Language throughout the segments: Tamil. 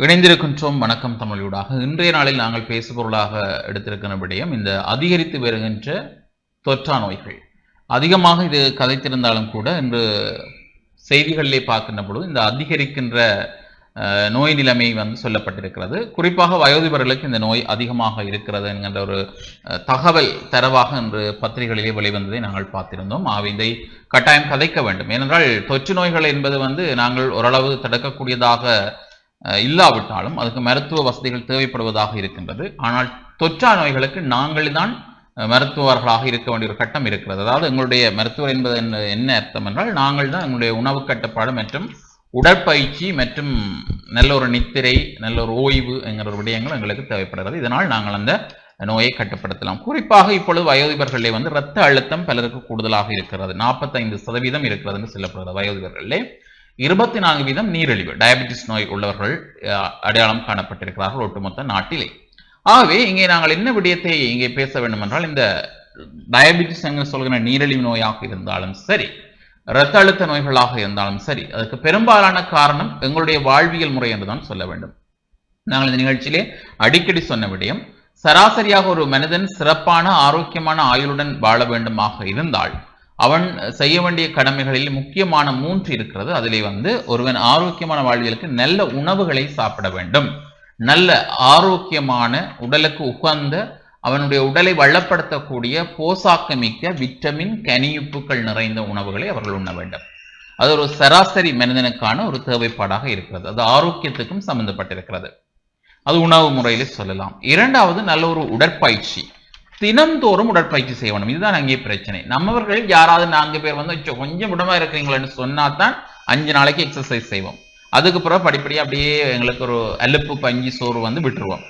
இணைந்திருக்கின்றோம். வணக்கம் தமிழூடாக. இன்றைய நாளில் நாங்கள் பேசுபொருளாக எடுத்திருக்கிற விடயம் இந்த அதிகரித்து வருகின்ற தொற்றா நோய்கள். அதிகமாக இது கதைத்திருந்தாலும் கூட இன்று செய்திகளிலே பார்க்கின்ற பொழுது இந்த அதிகரிக்கின்ற நோய் நிலைமை வந்து சொல்லப்பட்டிருக்கிறது. குறிப்பாக வயோதிபர்களுக்கு இந்த நோய் அதிகமாக இருக்கிறது என்கின்ற ஒரு தகவல் தரவாக இன்று பத்திரிகைகளிலே வெளிவந்ததை நாங்கள் பார்த்திருந்தோம். ஆக இதை கட்டாயம் கதைக்க வேண்டும். ஏனென்றால் தொற்று நோய்கள் என்பது வந்து நாங்கள் ஓரளவு தடுக்கக்கூடியதாக இல்லாவிட்டாலும் அதுக்கு மருத்துவ வசதிகள் தேவைப்படுவதாக இருக்கின்றது. ஆனால் தொற்றா நோய்களுக்கு நாங்கள் தான் மருத்துவர்களாக இருக்க வேண்டிய ஒரு கட்டம் இருக்கிறது. அதாவது எங்களுடைய மருத்துவர் என்பது என்ன- அர்த்தம் என்றால் நாங்கள் தான் எங்களுடைய உணவு கட்டுப்பாடு மற்றும் உடற்பயிற்சி மற்றும் நல்ல ஒரு நித்திரை நல்ல ஒரு ஓய்வு என்கிற ஒரு விடயங்கள் எங்களுக்கு தேவைப்படுகிறது. இதனால் நாங்கள் அந்த நோயை கட்டுப்படுத்தலாம். குறிப்பாக இப்பொழுது வயோதிபர்களே வந்து இரத்த அழுத்தம் பலருக்கு கூடுதலாக இருக்கிறது. நாற்பத்தைந்து சதவீதம் இருக்கிறது என்று சொல்லப்படுகிறது வயோதிபர்களே. இருபத்தி நான்கு வீதம் நீரிழிவு. டயபெட்டிஸ் நோய் உள்ளவர்கள் அடையாளம் காணப்பட்டிருக்கிறார்கள் ஒட்டுமொத்த நாட்டிலே. ஆகவே இங்கே நாங்கள் என்ன விடயத்தை இங்கே பேச வேண்டும் என்றால் இந்த டயபெட்டிஸ் என்று சொல்கிற நீரிழிவு நோயாக இருந்தாலும் சரி இரத்த அழுத்த நோய்களாக இருந்தாலும் சரி அதுக்கு பெரும்பாலான காரணம் எங்களுடைய வாழ்வியல் முறை என்றுதான் சொல்ல வேண்டும். நாங்கள் இந்த நிகழ்ச்சியிலே அடிக்கடி சொன்ன விடயம் சராசரியாக ஒரு மனிதன் சிறப்பான ஆரோக்கியமான ஆயுளுடன் வாழ வேண்டுமாக இருந்தால் அவன் செய்ய வேண்டிய கடமைகளில் முக்கியமான மூன்று இருக்கிறது. அதிலே வந்து ஒருவன் ஆரோக்கியமான வாழ்வியலுக்கு நல்ல உணவுகளை சாப்பிட வேண்டும். நல்ல ஆரோக்கியமான உடலுக்கு உகந்த அவனுடைய உடலை வளப்படுத்தக்கூடிய போசாக்கமிக்க விட்டமின் கனியுப்புகள் நிறைந்த உணவுகளை அவர்கள் உண்ண வேண்டும். அது ஒரு சராசரி மனிதனுக்கான ஒரு தேவைப்பாடாக இருக்கிறது. அது ஆரோக்கியத்துக்கும் சம்பந்தப்பட்டிருக்கிறது. அது உணவு முறையில சொல்லலாம். இரண்டாவது நல்ல ஒரு உடற்பயிற்சி. தினந்தோறும் உடற்பயிற்சி செய்யணும். இதுதான் அங்கே பிரச்சனை. நம்மவர்கள் யாராவது நான்கு பேர் வந்து கொஞ்சம் உடம்பா இருக்கிறீங்களேன்னு சொன்னா தான் அஞ்சு நாளைக்கு எக்ஸசைஸ் செய்வோம். அதுக்கு பிறகு படிப்படியாக அப்படியே எங்களுக்கு ஒரு அலுப்பு பஞ்சு சோறு வந்து விட்டுருவோம்.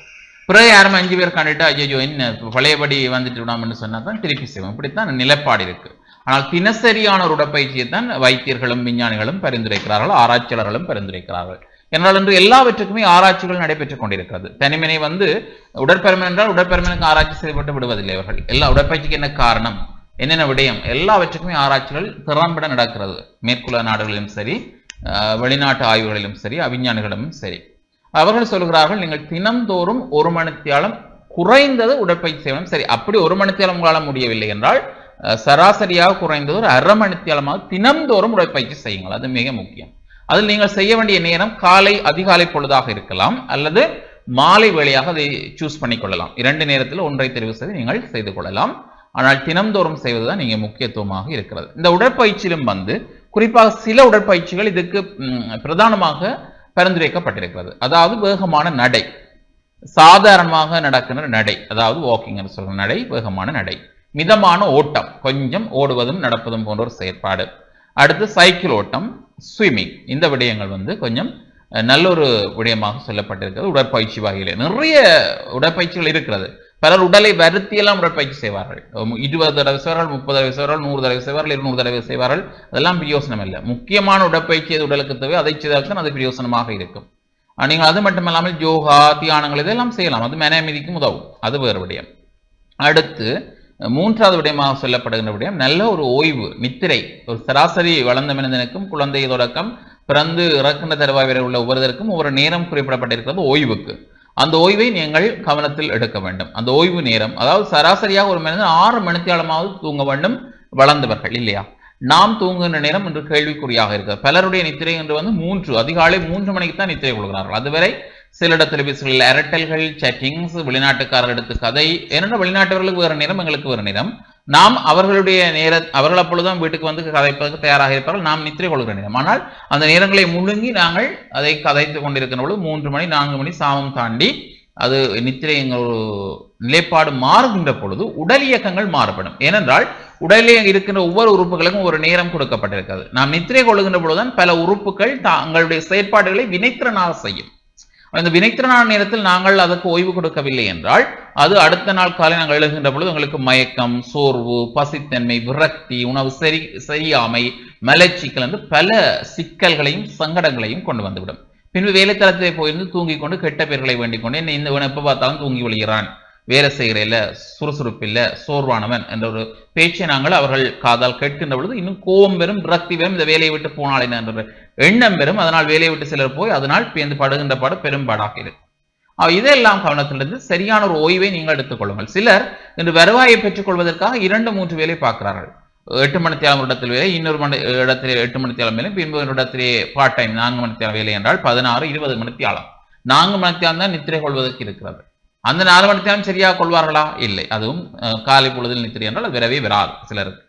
பிறகு யாரும் அஞ்சு பேர் கண்டுட்டு ஐயோ என்ன பழையபடி வந்துட்டு விடாமன்னு சொன்னா தான் திருப்பி செய்வோம். இப்படித்தான் நிலைப்பாடு இருக்கு. ஆனால் தினசரியான ஒரு உடற்பயிற்சியை தான் வைத்தியர்களும் விஞ்ஞானிகளும் பரிந்துரைக்கிறார்கள் ஆராய்ச்சியாளர்களும் பரிந்துரைக்கிறார்கள். என்றால் என்று எல்லாவற்றுக்குமே ஆராய்ச்சிகள் நடைபெற்றுக் கொண்டிருக்கிறது. தனிமனை வந்து உடற்பெருமை என்றால் உடற்பெருமனுக்கு ஆராய்ச்சி செய்யப்பட்டு விடுவதில்லை அவர்கள். எல்லா உடற்பயிற்சிக்கு என்ன காரணம்? என்னென்ன விடயம்? எல்லாவற்றுக்குமே ஆராய்ச்சிகள் திறம்பட நடக்கிறது. மேற்குள்ள நாடுகளிலும் சரி வெளிநாட்டு ஆய்வுகளிலும் சரி அவிஞ்ஞானிகளிலும் சரி. அவர்கள் சொல்கிறார்கள் நீங்கள் தினம்தோறும் ஒரு மணித்தியாலம் குறைந்தது உடற்பயிற்சி செய்யணும். சரி அப்படி ஒரு மணித்தியாலம் உங்களால் முடியவில்லை என்றால் சராசரியாக குறைந்தது ஒரு அரை மணித்தியாலமாக தினம்தோறும் உடற்பயிற்சி செய்யுங்கள். அது மிக முக்கியம். அதில் நீங்கள் செய்ய வேண்டிய நேரம் காலை அதிகாலை பொழுதாக இருக்கலாம் அல்லது மாலை வேளையாக அதை சூஸ் பண்ணிக்கொள்ளலாம். இரண்டு நேரத்தில் ஒன்றை தெரிவு செய்து நீங்கள் செய்து கொள்ளலாம். ஆனால் தினம்தோறும் செய்வதுதான் நீங்க முக்கியத்துவமாக இருக்கிறது. இந்த உடற்பயிற்சியிலும் வந்து குறிப்பாக சில உடற்பயிற்சிகள் இதுக்கு பிரதானமாக பரிந்துரைக்கப்பட்டிருக்கிறது. அதாவது வேகமான நடை. சாதாரணமாக நடக்கின்ற நடை. அதாவது வாக்கிங் சொல்கிற நடை வேகமான நடை. மிதமான ஓட்டம். கொஞ்சம் ஓடுவதும் நடப்பதும் போன்ற ஒரு செயற்பாடு. அடுத்து சைக்கிள் ஓட்டம் ஸ்விம்மிங் இந்த விடயங்கள் வந்து கொஞ்சம் நல்ல ஒரு விடயமாக சொல்லப்பட்டிருக்கிறது. உடற்பயிற்சி வகையிலே நிறைய உடற்பயிற்சிகள் இருக்கிறது. பலர் உடலை வருத்தியெல்லாம் உடற்பயிற்சி செய்வார்கள். இருபது தடவை செய்வார்கள் முப்பது தடவை செய்வார்கள் நூறு தடவை செய்வார்கள் இருநூறு தடவை செய்வார்கள். அதெல்லாம் பிரயோசனம் இல்லை. முக்கியமான உடற்பயிற்சி எது உடலுக்கு தேவை அதை செய்தால் தான் அது பிரயோசனமாக இருக்கும். நீங்கள் அது மட்டுமல்லாமல் யோகா தியானங்கள் இதெல்லாம் செய்யலாம். அது மன அமைதிக்கும் உதவும். அது வேறு விடயம். அடுத்து மூன்றாவது விடயமாக சொல்லப்படுகின்ற விடயம் நல்ல ஒரு ஓய்வு நித்திரை. ஒரு சராசரி வளர்ந்த மனிதனுக்கும் குழந்தை தொடக்கம் பிறந்து இறக்கின்ற தருவாய் வரை உள்ள ஒவ்வொருவருக்கும் ஒவ்வொரு நேரம் குறிப்பிடப்பட்டிருக்கிறது ஓய்வுக்கு. அந்த ஓய்வை நீங்கள் கவனத்தில் எடுக்க வேண்டும். அந்த ஓய்வு நேரம் அதாவது சராசரியாக ஒரு மனிதன் ஆறு மணித்தியாலமாவது தூங்க வேண்டும் வளர்ந்தவர்கள் இல்லையா? நாம் தூங்குகின்ற நேரம் என்று கேள்விக்குறியாக இருக்கிறது. பலருடைய நித்திரை என்று வந்து மூன்று அதிகாலை மூன்று மணிக்கு தான் நித்திரை கொள்கிறார்கள் அதுவரை சில தொலைபேசிகளில் அரட்டல்கள் செட்டிங்ஸ் வெளிநாட்டுக்காரர் எடுத்து கதை ஏனென்றால் வெளிநாட்டவர்களுக்கு வேறு நேரம் எங்களுக்கு வேறு நேரம் நாம் அவர்களுடைய நேர அவர்கள் அப்பொழுதுதான் வீட்டுக்கு வந்து கதைப்பதற்கு தயாராக இருப்பார்கள். நாம் நித்திரை கொள்கிற நேரம் ஆனால் அந்த நேரங்களை முழுங்கி நாங்கள் அதை கதைத்து கொண்டிருக்கிற பொழுது மூன்று மணி நான்கு மணி சாமம் தாண்டி அது நித்திரை எங்கள் நிலைப்பாடு மாறுகின்ற பொழுது உடல் இயக்கங்கள் மாறுபடும். ஏனென்றால் உடலில் இருக்கின்ற ஒவ்வொரு உறுப்புகளுக்கும் ஒரு நேரம் கொடுக்கப்பட்டிருக்கிறது. நாம் நித்திரை கொள்கின்ற பொழுதுதான் பல உறுப்புகள் தங்களுடைய செயற்பாடுகளை வினைத்திறனாக செய்யும். அந்த வினைத்திறனான நேரத்தில் நாங்கள் அதற்கு ஓய்வு கொடுக்கவில்லை என்றால் அது அடுத்த நாள் காலை நாங்கள் எழுகின்ற பொழுது உங்களுக்கு மயக்கம் சோர்வு பசித்தன்மை விரக்தி உணவு சரி சரியாமை மலச்சிக்கல் என்று பல சிக்கல்களையும் சங்கடங்களையும் கொண்டு வந்துவிடும். பின்பு வேலைத்தளத்திலே போயிருந்து தூங்கிக் கொண்டு கெட்ட பேர்களை வேண்டிக் கொண்டு என்ன இந்த எப்போ பார்த்தாலும் தூங்கி விழுகிறான் வேலை செய்கிறையில சுறுசுறுப்பு இல்ல சோர்வானவன் என்ற ஒரு பேச்சை நாங்கள் அவர்கள் காதால் கேட்கின்ற பொழுது இன்னும் கோபம் பெறும் விரக்தி பெறும் இந்த வேலையை விட்டு போனால் என்ன என்ற எண்ணம் பெறும். அதனால் வேலையை விட்டு சிலர் போய் அதனால் பேந்து படுகின்ற பாடு பெரும்பாடாக இருக்கும் இதெல்லாம் கவனத்திலிருந்து சரியான ஒரு ஓய்வை நீங்கள் எடுத்துக்கொள்ளுங்கள் சிலர் இன்று வருவாயை பெற்றுக் கொள்வதற்காக இரண்டு மூன்று வேலை பார்க்கிறார்கள். எட்டு மணித்தியாலம் இடத்தில் வேலை இன்னொரு மணி இடத்திலே எட்டு மணித்தியாலம் வேலை பின்பு இடத்திலே பார்ட் டைம் நான்கு மணித்தியாலம் வேலை என்றால் பதினாறு இருபது மணித்தியாலம் நான்கு மணித்தியாலம் தான் நித்திரை கொள்வதற்கு இருக்கிறது. அந்த நாலு மணித்தியாலம் சரியாக கொள்வார்களா? இல்லை. அதுவும் காலை பொழுதில் நித்திரை என்றால் அது வரவே வராது சிலருக்கு.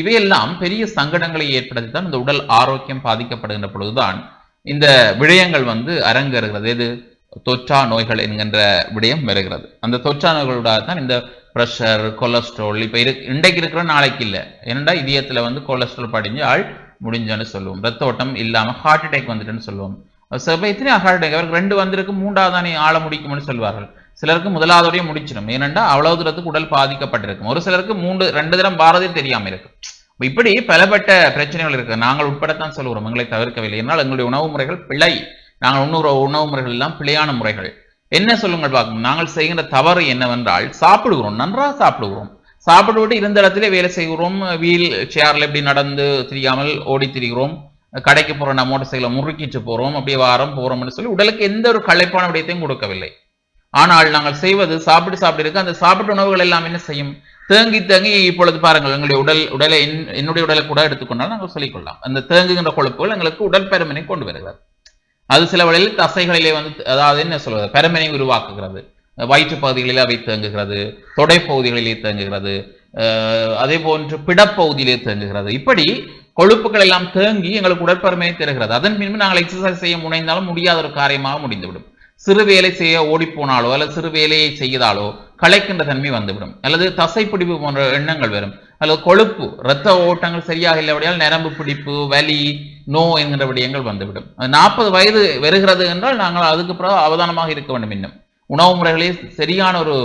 இவையெல்லாம் பெரிய சங்கடங்களை ஏற்படுத்தி தான் இந்த உடல் ஆரோக்கியம் பாதிக்கப்படுகின்ற பொழுதுதான் இந்த விடயங்கள் வந்து அரங்கேறுகிறது. எது? தொற்றா நோய்கள் என்கின்ற விடயம் வருகிறது. அந்த தொற்றா நோய்களோட தான் இந்த ப்ரெஷர் கொலஸ்ட்ரால் இப்போ இரு இன்றைக்கு இருக்கிற நாளைக்கு இல்லை. ஏனெண்டா இதயத்தில் வந்து கொலஸ்ட்ரால் படிஞ்சு ஆள் முடிஞ்சோன்னு சொல்லுவோம். ரத்த ஓட்டம் இல்லாமல் ஹார்ட் அட்டாக் வந்துட்டுன்னு சொல்லுவோம். சில எத்தனை ஹார்ட் அட்டாக் அவருக்கு ரெண்டு வந்திருக்கு. மூன்றாவது தானே ஆள முடிக்கும்னு சொல்வார்கள். சிலருக்கு முதலாவதோடய முடிச்சிடும் ஏனென்றா அவ்வளவு தூரத்துக்கு உடல் பாதிக்கப்பட்டிருக்கும். ஒரு சிலருக்கு மூன்று ரெண்டு தரம் பாரதே தெரியாம இருக்கு இப்படி பலப்பட்ட பிரச்சனைகள் இருக்கு. நாங்கள் உட்படத்தான் சொல்லுகிறோம். எங்களை தவிர்க்கவில்லை. என்னால் எங்களுடைய உணவு முறைகள் பிழை. நாங்கள் உண்ணுகிற உணவு முறைகள் எல்லாம் பிழையான முறைகள். என்ன சொல்லுங்கள் பார்க்கணும். நாங்கள் செய்கின்ற தவறு என்னவென்றால் சாப்பிடுகிறோம். நன்றாக சாப்பிடுகிறோம். சாப்பிட்டு இருந்த இடத்துல வேலை செய்கிறோம். வீல் சேர்ல எப்படி நடந்து திரியாமல் ஓடி திரிகிறோம். கடைக்கு போற நம்ம மோட்டர் சைக்கிளை முறுக்கிட்டு போறோம். அப்படியே வாரம் போகிறோம்னு சொல்லி உடலுக்கு எந்த ஒரு களைப்பான விடயத்தையும் கொடுக்கவில்லை. ஆனால் நாங்கள் செய்வது சாப்பிட்டு சாப்பிட்டு இருக்கு அந்த சாப்பிட்ட உணவுகள் எல்லாம் என்ன செய்யும்? தேங்கி தேங்கி இப்பொழுது பாருங்கள் எங்களுடைய உடல் உடலை என்- என்னுடைய உடலை கூட எடுத்துக்கொண்டால் நாங்கள் சொல்லிக்கொள்ளலாம். அந்த தேங்குகின்ற கொழுப்புகள் எங்களுக்கு உடல் பெருமனை கொண்டு வருகிறது. அது சில வேளையில் தசைகளிலே வந்து அதாவது என்ன சொல்வது? பெருமனை உருவாக்குகிறது. வயிற்று பகுதிகளில் அவை தேங்குகிறது. தொடை பகுதிகளிலே தேங்குகிறது. அஹ் அதே போன்று பிடப்பகுதியிலே தேங்குகிறது. இப்படி கொழுப்புகள் எல்லாம் தேங்கி எங்களுக்கு உடற்பருமையை தருகிறது. அதன் பின்பு நாங்கள் எக்ஸசைஸ் செய்ய முனைந்தாலும் முடியாத ஒரு காரியமாக முடிந்துவிடும். சிறு வேலை செய்ய ஓடிப்போனாலோ அல்லது சிறு வேலையை செய்தாலோ களைக்கின்ற தன்மை வந்துவிடும். அல்லது தசைப்பிடிப்பு போன்ற எண்ணங்கள் வரும். அல்லது கொழுப்பு இரத்த ஓட்டங்கள் சரியாக இல்லைபடியால் நரம்பு பிடிப்பு வலி நோ என்கின்ற விடயங்கள் வந்துவிடும். நாற்பது வயது வருகிறது என்றால் நாங்கள் அதுக்கு பிறகு அவதானமாக இருக்க வேண்டும் இன்னும். உணவு முறைகளில் சரியான ஒரு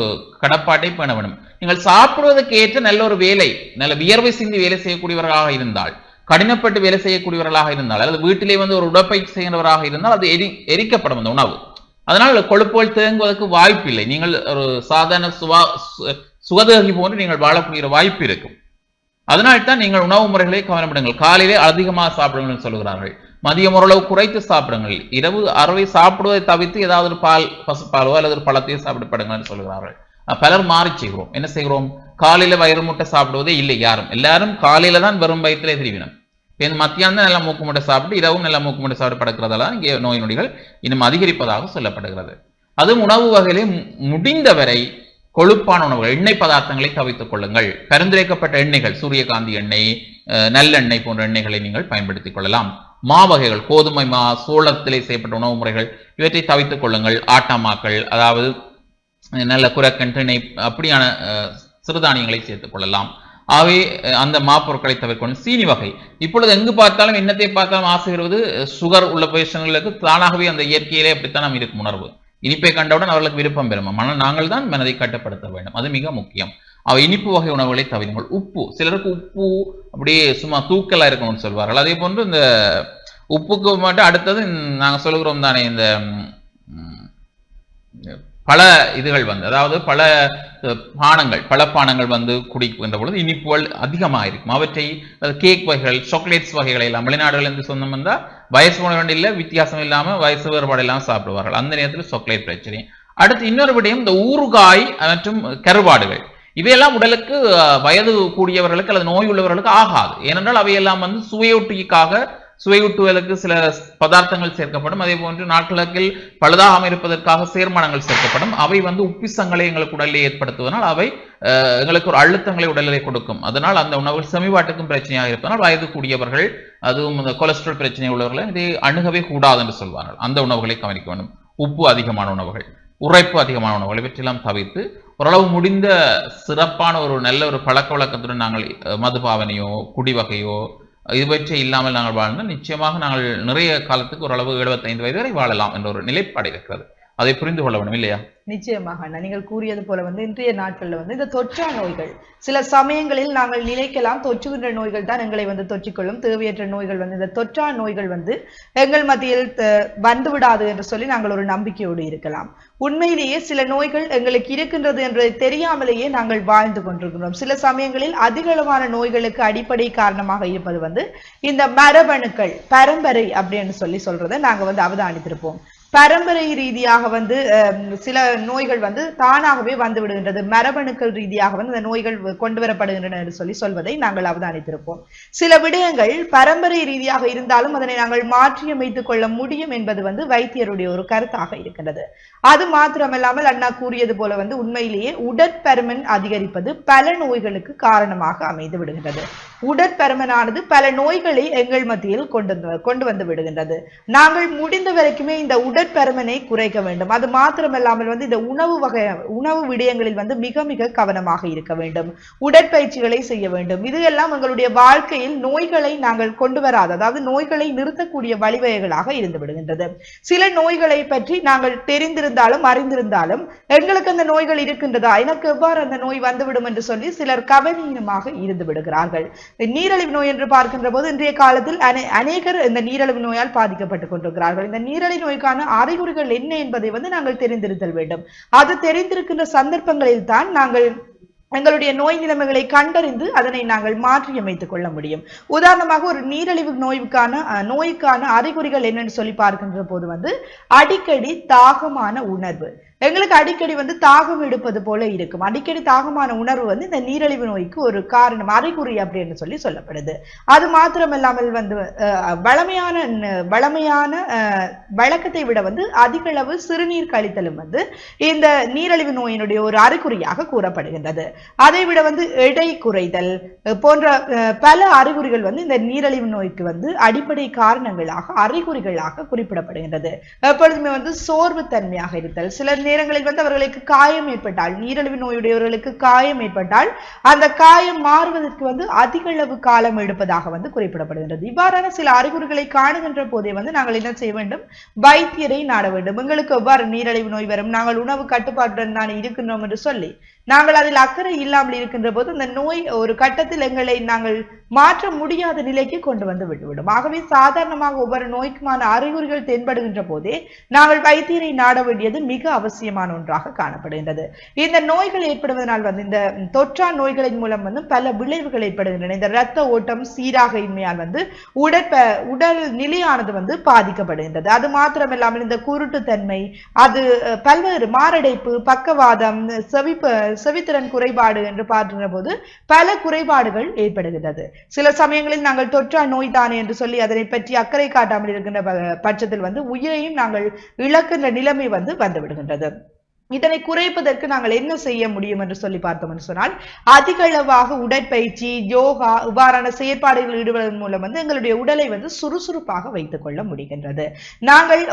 கடப்பாட்டை பண்ண வேண்டும். நீங்கள் சாப்பிடுவதற்கு ஏற்ற நல்ல ஒரு வேலை நல்ல வியர்வை சிந்தி வேலை செய்யக்கூடியவர்களாக இருந்தால் கடினப்பட்டு வேலை செய்யக்கூடியவர்களாக இருந்தால் அல்லது வீட்டிலே வந்து ஒரு உடற்பயிற்சி செய்கிறவராக இருந்தால் அது எரி எரிக்கப்படும் அந்த உணவு. அதனால் கொழுப்புகள் தேங்குவதற்கு வாய்ப்பில்லை. நீங்கள் ஒரு சாதாரண சுவா சுகதேகி போன்று நீங்கள் வாழக்கூடிய வாய்ப்பு இருக்கும். அதனால்தான் நீங்கள் உணவு முறைகளை கவனப்படுங்கள். காலையிலே அதிகமாக சாப்பிடுங்கள் சொல்கிறார்கள். மதியம் ஓரளவு குறைத்து சாப்பிடுங்கள். இரவு அறவை சாப்பிடுவதை தவிர்த்து ஏதாவது ஒரு பால் பசுப்பாலோ அல்லது ஒரு பழத்தையோ சாப்பிடப்படுங்கள் சொல்கிறார்கள். பலர் மாறி செய்கிறோம். என்ன செய்கிறோம்? காலையில வயிறு முட்டை சாப்பிடுவதே இல்லை யாரும். எல்லாரும் காலையில தான் வெறும் வயிற்றிலே திரிவினம் இந்த மத்தியானம் தான் நல்லா மூக்கு சாப்பிட்டு இரவும் நல்லா மூக்கு முட்டை சாப்பிட்டு படுக்கிறதால இங்கே நோய் நொடிகள் இன்னும் அதிகரிப்பதாக சொல்லப்படுகிறது. அதுவும் உணவு வகையிலே முடிந்தவரை கொழுப்பான உணவுகள் எண்ணெய் பதார்த்தங்களை தவித்துக் கொள்ளுங்கள். பரிந்துரைக்கப்பட்ட எண்ணெய்கள் சூரியகாந்தி எண்ணெய் நல்லெண்ணெய் போன்ற எண்ணெய்களை நீங்கள் பயன்படுத்திக் கொள்ளலாம். மா வகைகள் கோதுமை மா சோளத்திலே செய்யப்பட்ட உணவு முறைகள் இவற்றை தவித்துக் கொள்ளுங்கள். ஆட்டாமாக்கள் அதாவது நல்ல குரக்கன் திணை அப்படியான அஹ், சிறுதானியங்களை சேர்த்துக் கொள்ளலாம். அவை அந்த மாப்பொருட்களை தவிர்க்கணும். சீனி வகை. இப்பொழுது எங்கு பார்த்தாலும் என்னத்தை பார்த்தாலும் ஆசை வருவது சுகர் உள்ள பேஷன்களுக்கு தானாகவே அந்த இயற்கையிலே அப்படித்தான் நாம் இருக்கும் உணர்வு. இனிப்பை கண்டவுடன் அவர்களுக்கு விருப்பம் பெறும். ஆனால் நாங்கள் தான் மனதை கட்டுப்படுத்த வேண்டும். அது மிக முக்கியம். அவ இனிப்பு வகை உணவுகளை தவிருங்கள். உப்பு. சிலருக்கு உப்பு அப்படியே சும்மா தூக்கலா இருக்கணும்னு சொல்வார்கள். அதே போன்று இந்த உப்புக்கு மட்டும் அடுத்தது நாங்கள் சொல்கிறோம் சொல்லுகிறோம் தானே இந்த பல இதுகள் வந்து அதாவது பல பானங்கள் பல பானங்கள் வந்து குடிக்கின்ற பொழுது இனிப்புகள் அதிகமாக இருக்கும் அவற்றை கேக் வகைகள் சாக்லேட்ஸ் வகைகளை எல்லாம் வெளிநாடுகள்லேருந்து சொந்தம் வந்தால் வயசு உணவு இல்லை வித்தியாசம் இல்லாமல் வயசு வேறுபாடு இல்லாமல் சாப்பிடுவார்கள். அந்த நேரத்தில் சாக்லேட் பிரச்சனை அடுத்து இன்னொரு விடயம் இந்த ஊறுகாய் மற்றும் கருவாடுகள். இவையெல்லாம் உடலுக்கு வயது கூடியவர்களுக்கு அல்லது நோய் உள்ளவர்களுக்கு ஆகாது. ஏனென்றால் அவையெல்லாம் வந்து சுவையொட்டிக்காக சுவையூட்டுவதற்கு சில பதார்த்தங்கள் சேர்க்கப்படும். அதே போன்று நாட்கணக்கில் பழுதாகாமல் இருப்பதற்காக சேர்மானங்கள் சேர்க்கப்படும். அவை வந்து உப்பிசங்களை எங்களுக்கு உடலில் ஏற்படுத்துவதனால் அவை எங்களுக்கு ஒரு அழுத்தங்களை உடலிலே கொடுக்கும். அதனால் அந்த உணவுகள் செமிவாட்டுக்கும் பிரச்சனையாக இருப்பதனால் வயது கூடியவர்கள் அதுவும் இந்த கொலஸ்ட்ரால் பிரச்சனை உள்ளவர்கள் இதை அணுகவே கூடாது என்று சொல்வார்கள். அந்த உணவுகளை கவனிக்க வேண்டும். உப்பு அதிகமான உணவுகள் உரைப்பு அதிகமான உணவுகள் இவற்றெல்லாம் தவிர்த்து ஓரளவு முடிந்த சிறப்பான ஒரு நல்ல ஒரு பழக்க வழக்கத்துடன் நாங்கள் மதுபாவனையோ குடிவகையோ இதுபற்றி இல்லாமல் நாங்கள் வாழ்ந்தால் நிச்சயமாக நாங்கள் நிறைய காலத்துக்கு ஓரளவு 75 வயது வரை வாழலாம் என்ற ஒரு நிலைப்பாடு இருக்கிறது. அதை புரிந்து கொள்ள வேணும் இல்லையா? நிச்சயமாக அண்ணா. நீங்கள் கூறியது போல வந்து இன்றைய நாட்கள்ல வந்து இந்த தொற்றா நோய்கள். சில சமயங்களில் நாங்கள் நினைக்கலாம் தொற்றுகின்ற நோய்கள் தான் எங்களை வந்து தொற்றிக்கொள்ளும். தேவையற்ற நோய்கள் வந்து இந்த தொற்றா நோய்கள் வந்து எங்கள் மத்தியில் வந்து விடாது என்று சொல்லி நாங்கள் ஒரு நம்பிக்கையோடு இருக்கலாம். உண்மையிலேயே சில நோய்கள் எங்களுக்கு இருக்கின்றது என்று தெரியாமலேயே நாங்கள் வாழ்ந்து கொண்டிருக்கிறோம் சில சமயங்களில் அதிகளவான நோய்களுக்கு அடிப்படை காரணமாக இருப்பது வந்து இந்த மரபணுக்கள் பரம்பரை அப்படின்னு சொல்லி சொல்றதை நாங்க வந்து அவதானித்திருப்போம். பரம்பரை ரீதியாக வந்து சில நோய்கள் வந்து தானாகவே வந்து விடுகின்றது. மரபணுக்கள் ரீதியாக வந்து அந்த நோய்கள் கொண்டு வரப்படுகின்றன என்று சொல்லி சொல்வதை நாங்கள் அவதானித்திருப்போம். சில விடயங்கள் பரம்பரை ரீதியாக இருந்தாலும் அதனை நாங்கள் மாற்றியமைத்துக் கொள்ள முடியும் என்பது வந்து வைத்தியருடைய ஒரு கருத்தாக இருக்கின்றது. அது மாத்திரமல்லாமல் அண்ணா கூறியது போல வந்து உண்மையிலேயே உடற்பருமன் அதிகரிப்பது பல நோய்களுக்கு காரணமாக அமைந்து விடுகின்றது. உடற்பருமனானது பல நோய்களை எங்கள் மத்தியில் கொண்டு வந்து- கொண்டு வந்து விடுகின்றது. நாங்கள் முடிந்த வரைக்குமே இந்த உடற்பருமனை குறைக்க வேண்டும். அது மாத்திரமல்லாமல் வந்து இந்த உணவு வகை உணவு விடயங்களில் வந்து மிக மிக கவனமாக இருக்க வேண்டும். உடற்பயிற்சிகளை செய்ய வேண்டும். இது எல்லாம் எங்களுடைய வாழ்க்கையில் நோய்களை நாங்கள் கொண்டு வராத. அதாவது நோய்களை நிறுத்தக்கூடிய வழிவகைகளாக இருந்து விடுகின்றது. சில நோய்களை பற்றி நாங்கள் தெரிந்திருந்தாலும் அறிந்திருந்தாலும் எங்களுக்கு அந்த நோய்கள் இருக்கின்றதா? எனக்கு எவ்வாறு அந்த நோய் வந்துவிடும் என்று சொல்லி சிலர் கவனீனமாக இருந்து விடுகிறார்கள். நீரிழிவு நோய் என்று பார்க்கின்ற போது இன்றைய காலத்தில் அனை அநேகர் இந்த நீரிழிவு நோயால் பாதிக்கப்பட்டுக் கொண்டிருக்கிறார்கள். இந்த நீரிழிவு நோய்க்கான அறிகுறிகள் என்ன என்பதை வந்து நாங்கள் தெரிந்திருத்தல் வேண்டும். அது தெரிந்திருக்கின்ற சந்தர்ப்பங்களில் தான் நாங்கள் எங்களுடைய நோய் நிலைமைகளை கண்டறிந்து அதனை நாங்கள் மாற்றியமைத்துக் கொள்ள முடியும். உதாரணமாக ஒரு நீரிழிவு நோய்க்கான நோய்க்கான அறிகுறிகள் என்னன்னு சொல்லி பார்க்கின்ற போது வந்து அடிக்கடி தாகமான உணர்வு. எங்களுக்கு அடிக்கடி வந்து தாகம் எடுப்பது போல இருக்கும். அடிக்கடி தாகமான உணர்வு வந்து இந்த நீரிழிவு நோய்க்கு ஒரு காரணம் அறிகுறி அப்படின்னு சொல்லி சொல்லப்படுது. அது மாத்திரமில்லாமல் வந்து வளமையான வளமையான வழக்கத்தை விட வந்து அதிக அளவு சிறுநீர் கழித்தலும் வந்து இந்த நீரிழிவு நோயினுடைய ஒரு அறிகுறியாக கூறப்படுகின்றது. அதை விட வந்து எடை குறைதல் போன்ற பல அறிகுறிகள் வந்து இந்த நீரிழிவு நோய்க்கு வந்து அடிப்படை காரணங்களாக அறிகுறிகளாக குறிப்பிடப்படுகின்றது. எப்பொழுதுமே வந்து சோர்வு தன்மையாக இருத்தல். சில நேரங்களில் வந்து அவர்களுக்கு காயம் ஏற்பட்டால் நீரழிவு நோயுடையவர்களுக்கு காயம் ஏற்பட்டால் அந்த காயம் மாறுவதற்கு வந்து அதிக அளவு காலம் எடுப்பதாக வந்து குறிப்பிடப்படுகின்றது. இவ்வாறான சில அறிகுறிகளை காணுகின்ற போதே வந்து நாங்கள் என்ன செய்ய வேண்டும்? வைத்தியரை நாட வேண்டும். எங்களுக்கு எவ்வாறு நீரழிவு நோய் வரும்? நாங்கள் உணவு கட்டுப்பாட்டுடன் தான் இருக்கின்றோம் என்று சொல்லி நாங்கள் அதில் அக்கறை இல்லாமல் இருக்கின்ற போது அந்த நோய் ஒரு கட்டத்தில் எங்களை நாங்கள் மாற்ற முடியாத நிலைக்கு கொண்டு வந்து விட்டுவிடும். ஆகவே சாதாரணமாக ஒவ்வொரு நோய்க்குமான அறிகுறிகள் தென்படுகின்ற போதே நாங்கள் வைத்தியரை நாட வேண்டியது மிக அவசியமான ஒன்றாக காணப்படுகின்றது. இந்த நோய்கள் ஏற்படுவதனால் வந்து இந்த தொற்றா நோய்களின் மூலம் வந்து பல விளைவுகள் ஏற்படுகின்றன. இந்த இரத்த ஓட்டம் சீராக இன்மையால் வந்து உடற்ப உடல் நிலையானது வந்து பாதிக்கப்படுகின்றது. அது மாத்திரமில்லாமல் இந்த குருட்டுத்தன்மை அது பல்வேறு மாரடைப்பு பக்கவாதம் செவிப்பு செவித்திறன் குறைபாடு என்று பார்க்கிற போது பல குறைபாடுகள் ஏற்படுகின்றது. சில சமயங்களில் நாங்கள் தொற்றா நோய் தானே என்று சொல்லி அதனை பற்றி அக்கறை காட்டாமல் இருக்கின்ற ப- பட்சத்தில் வந்து உயிரையும் நாங்கள் இழக்கின்ற நிலைமை வந்து வந்துவிடுகின்றது. இதனை குறைப்பதற்கு நாங்கள் என்ன செய்ய முடியும் என்று சொல்லி பார்த்தோம்னு சொன்னால் அதிக அளவாக உடற்பயிற்சி யோகா இவ்வாறான செயற்பாடுகள் ஈடுபடுவதன் மூலம் வந்து எங்களுடைய உடலை வந்து சுறுசுறுப்பாக வைத்துக் கொள்ள முடிகின்றது. நாங்கள்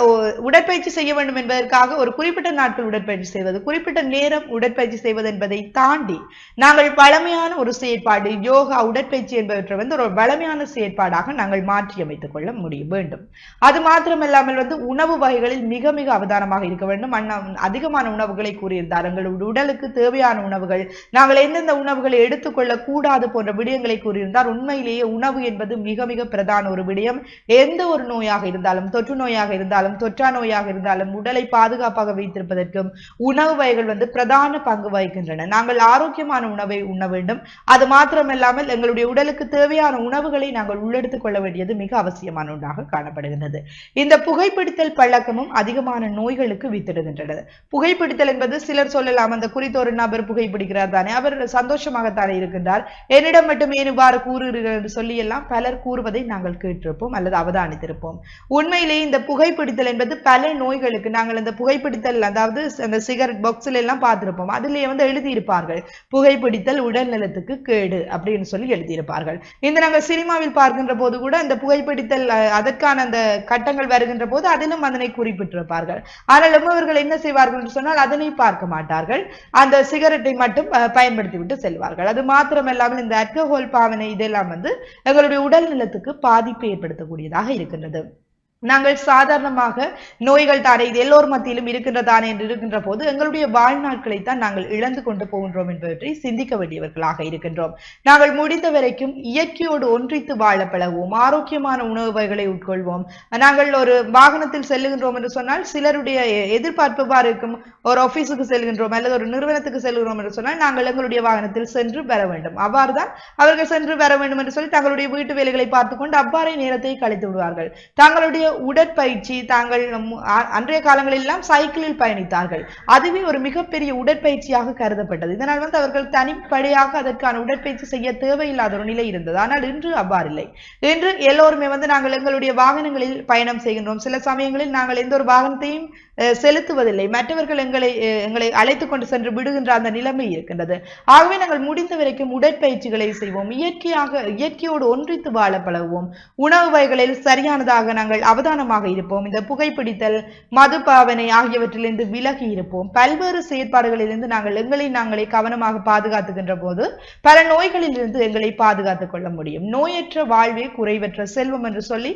உடற்பயிற்சி செய்ய வேண்டும் என்பதற்காக ஒரு குறிப்பிட்ட நாட்கள் உடற்பயிற்சி செய்வது குறிப்பிட்ட நேரம் உடற்பயிற்சி செய்வது என்பதை தாண்டி நாங்கள் பழமையான ஒரு செயற்பாடு யோகா உடற்பயிற்சி என்பவற்றை வந்து ஒரு வளமையான செயற்பாடாக நாங்கள் மாற்றி அமைத்துக் கொள்ள முடியும் வேண்டும். அது மாத்திரமல்லாமல் வந்து உணவு வகைகளில் மிக மிக அவதானமாக இருக்க வேண்டும். அதிகமான உணவு உணவுகளை கூறியிருந்தார். எங்களுடைய உடலுக்கு தேவையான உணவுகள். நாங்கள் எந்தெந்த உணவுகளை எடுத்துக்கொள்ள கூடாது போன்ற விடயங்களை கூறியிருந்தார். உண்மையிலேயே உணவு என்பது மிக மிக பிரதான ஒரு விடயம். எந்த ஒரு நோயாக இருந்தாலும் தொற்று நோயாக இருந்தாலும் தொற்றா நோயாக இருந்தாலும் உடலை பாதுகாப்பாக வைத்திருப்பதற்கும் உணவு வகைகள் வந்து பிரதான பங்கு வகிக்கின்றன. நாங்கள் ஆரோக்கியமான உணவை உண்ண வேண்டும். அது மாத்திரமல்லாமல் எங்களுடைய உடலுக்கு தேவையான உணவுகளை நாங்கள் உள்ளெடுத்துக் கொள்ள வேண்டியது மிக அவசியமான ஒன்றாக காணப்படுகின்றது. இந்த புகைப்பிடித்தல் பழக்கமும் அதிகமான நோய்களுக்கு வித்திடுகின்றது. புகைப்பிடித்தல் என்பது சிலர் சொல்லலாம். அந்த குறித்த ஒரு நபர் புகைப்பிடிக்கிறார் தானே. அவர் சந்தோஷமாகத்தானே இருக்கின்றார். என்னிடம் மட்டும் ஏன் இவ்வாறு கூறுகிறீர்கள் என்று சொல்லி எல்லாம் பலர் கூறுவதை நாங்கள் கேட்டிருப்போம் அல்லது அவதானித்திருப்போம். உண்மையிலேயே இந்த புகைப்பிடித்தல் என்பது பல நோய்களுக்கு நாங்கள் இந்த புகைப்பிடித்தல் அதாவது அந்த சிகரெட் பாக்ஸில் எல்லாம் பார்த்திருப்போம். அதிலே வந்து எழுதியிருப்பார்கள் புகைப்பிடித்தல் உடல் நலத்துக்கு கேடு அப்படின்னு சொல்லி எழுதியிருப்பார்கள். இந்த நாங்கள் சினிமாவில் பார்க்கின்ற போது கூட இந்த புகைப்பிடித்தல் அதற்கான அந்த கட்டங்கள் வருகின்ற போது அதிலும் அதனை குறிப்பிட்டிருப்பார்கள். ஆனால் அவர்கள் என்ன செய்வார்கள் என்று சொன்னால் அதனை பார்க்க மாட்டார்கள். அந்த சிகரெட்டை மட்டும் பயன்படுத்தி விட்டு செல்வார்கள். அது மாத்திரமல்லாமல் இந்த அல்கஹால் பாவனை இதெல்லாம் வந்து எங்களுடைய உடல் நலத்துக்கு பாதிப்பை ஏற்படுத்தக்கூடியதாக இருக்கின்றது. நாங்கள் சாதாரணமாக நோய்கள் தானே இது எல்லோர் மத்தியிலும் இருக்கின்றதானே என்று இருக்கின்ற போது எங்களுடைய வாழ்நாட்களை தான் நாங்கள் இழந்து கொண்டு போகின்றோம் என்பவற்றை சிந்திக்க வேண்டியவர்களாக இருக்கின்றோம். நாங்கள் முடிந்த வரைக்கும் இயற்கையோடு ஒன்றித்து வாழ பழகுவோம். ஆரோக்கியமான உணவு வகைகளை உட்கொள்வோம். நாங்கள் ஒரு வாகனத்தில் செல்லுகின்றோம் என்று சொன்னால் சிலருடைய எ- எதிர்பார்ப்பு இருக்கும் ஒரு ஆபீஸுக்கு செல்கின்றோம் அல்லது ஒரு நிறுவனத்துக்கு செல்கிறோம் என்று சொன்னால் நாங்கள் எங்களுடைய வாகனத்தில் சென்று வர வேண்டும். அவ்வாறு தான் அவர்கள் சென்று வர வேண்டும் என்று சொல்லி தங்களுடைய வீட்டு வேலைகளை பார்த்துக்கொண்டு அவ்வாறே நேரத்தை கழித்து விடுவார்கள். தங்களுடைய உடற்பயிற்சி தாங்கள் அன்றைய காலங்களெல்லாம் சைக்கிளில் பயணித்தார்கள். அதுவே ஒரு மிகப்பெரிய உடற்பயிற்சியாக கருதப்பட்டது. இதனால் வந்து அவர்கள் தனிப்படையாக அதற்கான உடற்பயிற்சி செய்ய தேவையில்லாத ஒரு நிலை இருந்தது. ஆனால் இன்று அவ்வாறில்லை. இன்று எல்லோருமே வந்து நாங்கள் எங்களுடைய வாகனங்களில் பயணம் செய்கின்றோம். சில சமயங்களில் நாங்கள் எந்த ஒரு வாகனத்தையும் செலுத்துவதில்லை. மற்றவர்கள் எங்களை எங்களை அழைத்து கொண்டு சென்று விடுகின்ற அந்த நிலைமை இருக்கின்றது. ஆகவே நாங்கள் முடிந்த வரைக்கும் உடற்பயிற்சிகளை செய்வோம். இயற்கையாக இயற்கையோடு ஒன்றித்து வாழ பழகுவோம். உணவு வகைகளில் சரியானதாக நாங்கள் அவதானமாக இருப்போம். இந்த புகைப்பிடித்தல் மது பாவனை ஆகியவற்றிலிருந்து விலகி இருப்போம். பல்வேறு செயற்பாடுகளிலிருந்து நாங்கள் எங்களை நாங்களே கவனமாக பாதுகாத்துக்கின்ற போது பல நோய்களிலிருந்து எங்களை பாதுகாத்துக் கொள்ள முடியும். நோயற்ற வாழ்வே குறைவற்ற செல்வம் என்று சொல்லி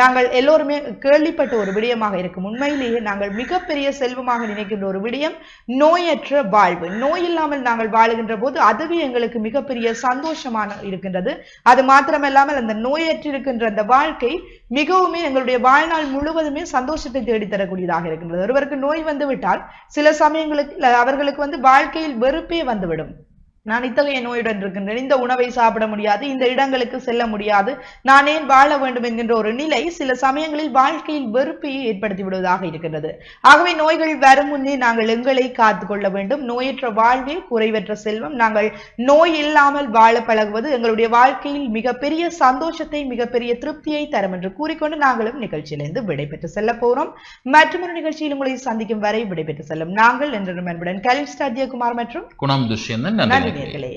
நாங்கள் எல்லோருமே கேள்விப்பட்ட ஒரு விடயமாக இருக்கும். உண்மையிலேயே நாங்கள் மிகப்பெரிய செல்வமாக நினைக்கின்ற ஒரு விடயம் நோயற்ற வாழ்வு. நோய் இல்லாமல் நாங்கள் வாழுகின்ற போது அதுவே எங்களுக்கு மிகப்பெரிய சந்தோஷமான இருக்கின்றது. அது மாத்திரமல்லாமல் அந்த நோயற்றிருக்கின்ற அந்த வாழ்க்கை மிகவுமே எங்களுடைய வாழ்நாள் முழுவதுமே சந்தோஷத்தை தேடித்தரக்கூடியதாக இருக்கின்றது. ஒருவருக்கு நோய் வந்து விட்டால் சில சமயங்களுக்கு அவர்களுக்கு வந்து வாழ்க்கையில் வெறுப்பே வந்துவிடும். நான் இத்தகைய நோயுடன் இருக்கின்றேன் இந்த உணவை சாப்பிட முடியாது இந்த இடங்களுக்கு செல்ல முடியாது. நான் ஏன் வாழ வேண்டும் என்கின்ற ஒரு நிலை சில சமயங்களில் வாழ்க்கையில் வெறுப்பையே ஏற்படுத்தி விடுவதாக இருக்கின்றது. ஆகவே நோய்கள் வரும் முன்னே நாங்கள் எங்களை காத்து கொள்ள வேண்டும். நோயற்ற வாழ்வே குறைவற்ற செல்வம். நாங்கள் நோய் இல்லாமல் வாழ பழகுவது எங்களுடைய வாழ்க்கையில் மிகப்பெரிய சந்தோஷத்தை மிகப்பெரிய திருப்தியை தரும் என்று கூறிக்கொண்டு நாங்களும் நிகழ்ச்சியிலிருந்து விடைபெற்று செல்ல போறோம். மற்றொரு நிகழ்ச்சியில் உங்களை சந்திக்கும் வரை விடைபெற்று செல்லும் நாங்கள் என்று அன்புடன் கலின் ஸ்டாஜியகுமார் மற்றும் குணம் துஷ்யந்தன் நன்றி. நேர்களே.